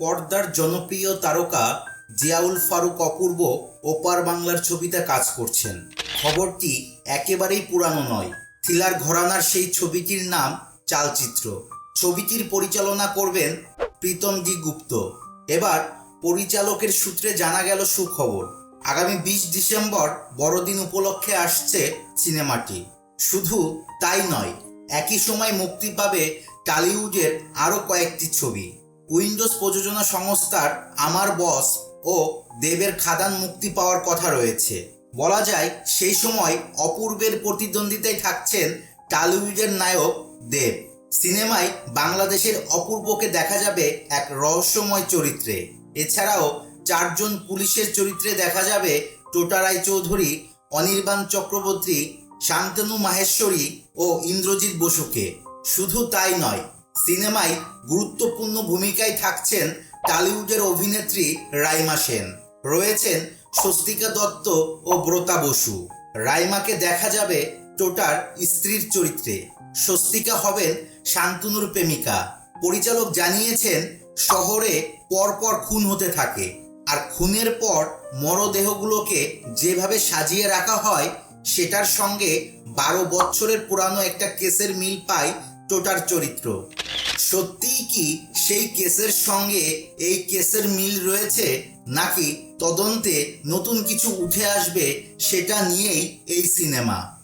পর্দার জনপ্রিয় তারকা জিয়াউল ফারুক অপূর্ব ওপার বাংলার ছবিতে কাজ করছেন। খবরটি একেবারেই পুরানো নয়, থ্রিলার ঘরানার সেই ছবিটির নাম চালচিত্র। ছবিটির পরিচালনা করবেন প্রীতম ডি গুপ্ত। এবার পরিচালকের সূত্রে জানা গেল সুখবর। আগামী বিশ ডিসেম্বর বড়দিন উপলক্ষে আসছে সিনেমাটি। শুধু তাই নয়, একই সময় মুক্তি পাবে টালিউডের আরও কয়েকটি ছবি। উইন্ডোজ প্রযোজনা সংস্থার আমার বস ও দেবের খাদান মুক্তি পাওয়ার কথা রয়েছে। বলা যায়, সেই সময় অপূর্বের প্রতিদ্বন্দ্বিতায় থাকছেন টালিউডের নায়ক দেব। সিনেমায় বাংলাদেশের অপূর্বকে দেখা যাবে এক রহস্যময় চরিত্রে। এছাড়াও চারজন পুলিশের চরিত্রে দেখা যাবে টোটা রায় চৌধুরী, অনির্বাণ চক্রবর্তী শান্তনু মাহেশ্বরী ও ইন্দ্রজিৎ বসুকে। শুধু তাই নয়, সিনেমায় গুরুত্বপূর্ণ ভূমিকায় থাকছেন টালিউডের অভিনেত্রী রাইমা সেন। রয়েছেন স্বস্তিকা দত্ত ও ব্রতা বসু। রাইমাকে দেখা যাবে টোটার স্ত্রীর চরিত্রে। স্বস্তিকা হবেন শান্তনুর প্রেমিকা। পরিচালক জানিয়েছেন, শহরে পরপর খুন হতে থাকে। আর খুনের পর মরদেহগুলোকে যেভাবে সাজিয়ে রাখা হয় সেটার সঙ্গে বারো বছরের পুরানো একটা কেসের মিল পায় টোটার চরিত্র। সত্যিই কি সেই কেসের সঙ্গে এই কেসের মিল রয়েছে, নাকি তদন্তে নতুন কিছু উঠে আসবে সেটা নিয়েই এই সিনেমা?